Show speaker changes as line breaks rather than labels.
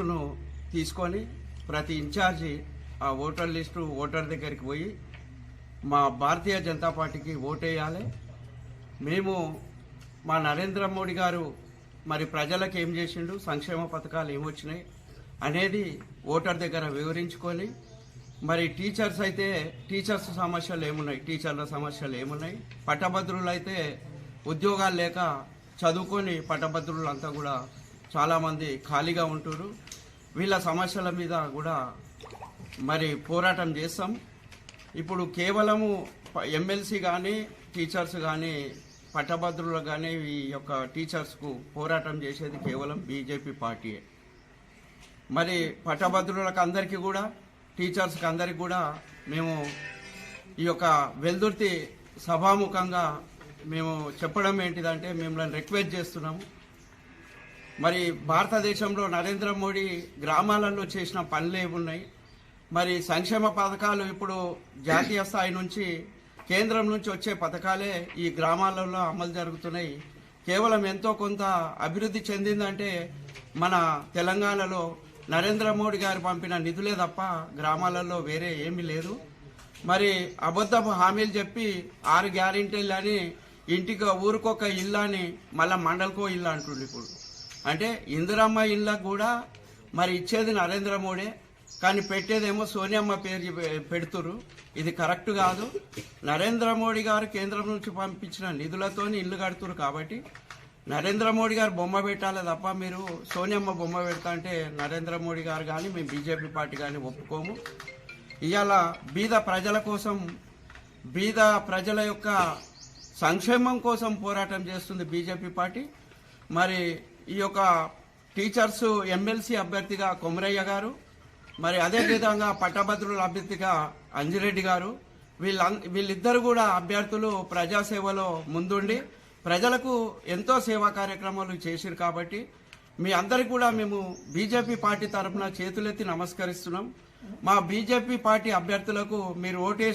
లిస్టును తీసుకొని ప్రతి ఇన్ఛార్జి ఆ ఓటర్ లిస్టు ఓటర్ దగ్గరికి పోయి మా భారతీయ జనతా పార్టీకి ఓటేయాలి. మేము మా నరేంద్ర మోడీ గారు మరి ప్రజలకు ఏం చేసిండు? సంక్షేమ పథకాలు ఏమొచ్చినాయి అనేది ఓటర్ దగ్గర వివరించుకొని మరి టీచర్స్ అయితే టీచర్స్ సమస్యలు ఏమున్నాయి? టీచర్ల సమస్యలు ఏమున్నాయి? పట్టభద్రులు అయితే ఉద్యోగాలు లేక చదువుకొని పట్టభద్రులు అంతా కూడా చాలామంది ఖాళీగా ఉంటారు వీళ్ళ సమస్యల మీద కూడా మరి పోరాటం చేస్తాం. ఇప్పుడు కేవలము ఎమ్మెల్సీ కానీ టీచర్స్ కానీ పట్టభద్రులు కానీ ఈ యొక్క టీచర్స్కు పోరాటం చేసేది కేవలం బీజేపీ పార్టీయే. మరి పట్టభద్రులకు అందరికీ కూడా టీచర్స్కి అందరికీ కూడా మేము ఈ యొక్క వెల్దుర్తి సభాముఖంగా మేము చెప్పడం ఏంటిదంటే మిమ్మల్ని రిక్వెస్ట్ చేస్తున్నాము. మరి భారతదేశంలో నరేంద్ర మోడీ గ్రామాలలో చేసిన పనులు ఏమున్నాయి? మరి సంక్షేమ పథకాలు ఇప్పుడు జాతీయ స్థాయి నుంచి కేంద్రం నుంచి వచ్చే పథకాలే ఈ గ్రామాలలో అమలు జరుగుతున్నాయి. కేవలం ఎంతో కొంత అభివృద్ధి చెందిందంటే మన తెలంగాణలో నరేంద్ర మోడీ గారు పంపిన నిధులే తప్ప గ్రామాలలో వేరే ఏమీ లేదు. మరి అబద్ధపు హామీలు చెప్పి ఆరు గ్యారెంటీలు అని ఇంటికి ఊరికొక ఇల్లు అని మళ్ళీ మండలకో ఇల్లు అంటుండ్రు ఇప్పుడు. అంటే ఇందిరమ్మ ఇళ్ళకు కూడా మరి ఇచ్చేది నరేంద్ర మోడీ కానీ పెట్టేదేమో సోనియమ్మ పేరు పెడుతురు ఇది కరెక్ట్ కాదు. నరేంద్ర మోడీ గారు కేంద్రం నుంచి పంపించిన నిధులతోని ఇల్లు కడుతురు కాబట్టి నరేంద్ర మోడీ గారు బొమ్మ పెట్టాలి తప్ప మీరు సోనియమ్మ బొమ్మ పెడతా అంటే నరేంద్ర మోడీ గారు కానీ మేము బీజేపీ పార్టీ కానీ ఒప్పుకోము. ఇవాళ బీద ప్రజల కోసం బీద ప్రజల యొక్క సంక్షేమం కోసం పోరాటం చేస్తుంది బీజేపీ పార్టీ. మరి ఈ యొక్క టీచర్స్ ఎమ్మెల్సీ అభ్యర్థిగా కొమరయ్య గారు మరి అదే విధంగా పట్టభద్రుల అభ్యర్థిగా అంజిరెడ్డి గారు వీళ్ళ వీళ్ళిద్దరు కూడా అభ్యర్థులు ప్రజాసేవలో ముందుండి ప్రజలకు ఎంతో సేవా కార్యక్రమాలు చేసిరు కాబట్టి మీ అందరికి కూడా మేము బీజేపీ పార్టీ తరఫున చేతులెత్తి నమస్కరిస్తున్నాం. మా బీజేపీ పార్టీ అభ్యర్థులకు మీరు ఓటేసి